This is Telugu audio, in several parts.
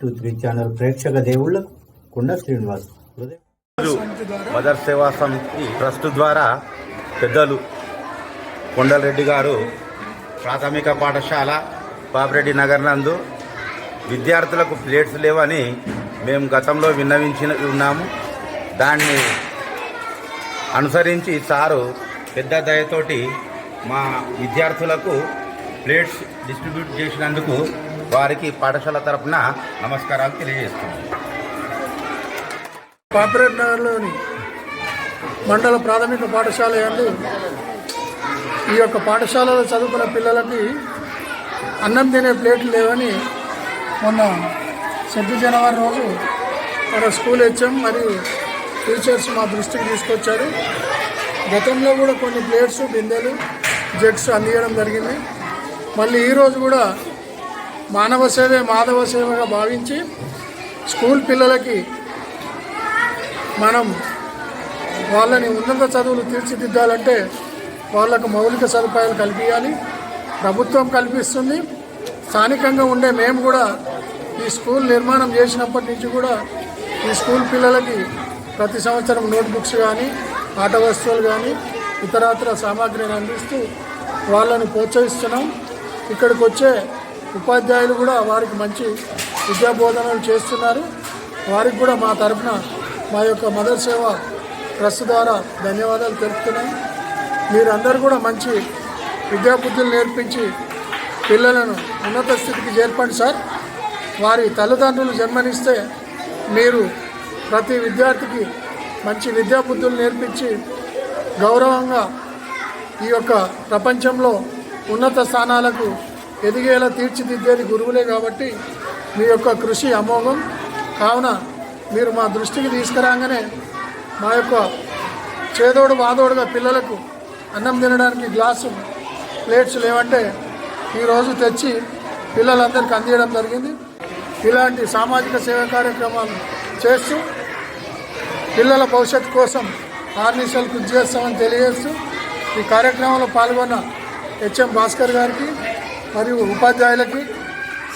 టూ త్రీ ఛానల్ ప్రేక్షక దేవుళ్ళకు కుండ శ్రీనివాస్ మదర్ సేవా సమితి ట్రస్ట్ ద్వారా పెద్దలు కొండలరెడ్డి గారు ప్రాథమిక పాఠశాల పాపిరెడ్డి నగర్ నందు విద్యార్థులకు ప్లేట్స్ లేవని మేము గతంలో విన్నవించి ఉన్నాము. దాన్ని అనుసరించి సారు పెద్ద దయతోటి మా విద్యార్థులకు ప్లేట్స్ డిస్ట్రిబ్యూట్ చేసినందుకు వారికి పాఠశాల తరపున నమస్కారాలు తెలియజేస్తున్నాను. పాపిరెడ్డి నగర్లోని మండల ప్రాథమిక పాఠశాల అందు ఈ యొక్క పాఠశాలలో చదువుకున్న పిల్లలకి అన్నం తినే ప్లేట్లు లేవని మొన్న సెంటు జనవరి రోజు మన స్కూల్ హెచ్ఎం మరియు టీచర్స్ మా దృష్టికి తీసుకొచ్చారు. గతంలో కూడా కొన్ని ప్లేట్స్ బిందెలు జెట్స్ అందియడం జరిగింది. మళ్ళీ ఈరోజు కూడా మానవ సేవే మాధవ సేవగా భావించి స్కూల్ పిల్లలకి మనం వాళ్ళని ఉన్నత చదువులు తీర్చిదిద్దాలంటే వాళ్ళకు మౌలిక సదుపాయాలు కల్పించాలి. ప్రభుత్వం కల్పిస్తుంది. స్థానికంగా ఉండే మేము కూడా ఈ స్కూల్ నిర్మాణం చేసినప్పటి నుంచి కూడా ఈ స్కూల్ పిల్లలకి ప్రతి సంవత్సరం నోట్బుక్స్ కానీ ఆట వస్తువులు కానీ ఇతరత్ర సామాగ్రిని అందిస్తూ వాళ్ళని ప్రోత్సహిస్తున్నాం. ఇక్కడికి వచ్చే ఉపాధ్యాయులు కూడా వారికి మంచి విద్యా బోధనలు చేస్తున్నారు. వారికి కూడా మా తరఫున మా యొక్క మదర్ సేవ ట్రస్ట్ ద్వారా ధన్యవాదాలు తెలుపుతున్నాను మీరందరూ కూడా మంచి విద్యాబుద్ధులు నేర్పించి పిల్లలను ఉన్నత స్థితికి చేర్పండి సార్. వారి తల్లిదండ్రులు జన్మనిస్తే మీరు ప్రతి విద్యార్థికి మంచి విద్యాబుద్ధులు నేర్పించి గౌరవంగా ఈ యొక్క ప్రపంచంలో ఉన్నత స్థానాలకు ఎదిగేలా తీర్చిదిద్దేది గురువులే కాబట్టి మీ యొక్క కృషి అమోఘం. కావున మీరు మా దృష్టికి తీసుకురాగానే మా యొక్క చేదోడు బాదోడుగా పిల్లలకు అన్నం తినడానికి గ్లాసు ప్లేట్స్ లేవంటే ఈరోజు తెచ్చి పిల్లలందరికీ అందించడం జరిగింది. ఇలాంటి సామాజిక సేవా కార్యక్రమాలు చేస్తూ పిల్లల భవిష్యత్తు కోసం ఆర్నిషాలు కృషి చేస్తామని తెలియజేస్తూ ఈ కార్యక్రమంలో పాల్గొన్న హెచ్ఎం భాస్కర్ గారికి మరియు ఉపాధ్యాయులకి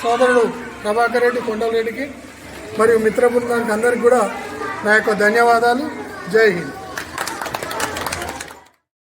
సోదరుడు ప్రభాకర్ రెడ్డి కొండలరెడ్డికి మరియు మిత్ర బృందానికి అందరికీ కూడా నా యొక్క ధన్యవాదాలు. జై హింద్.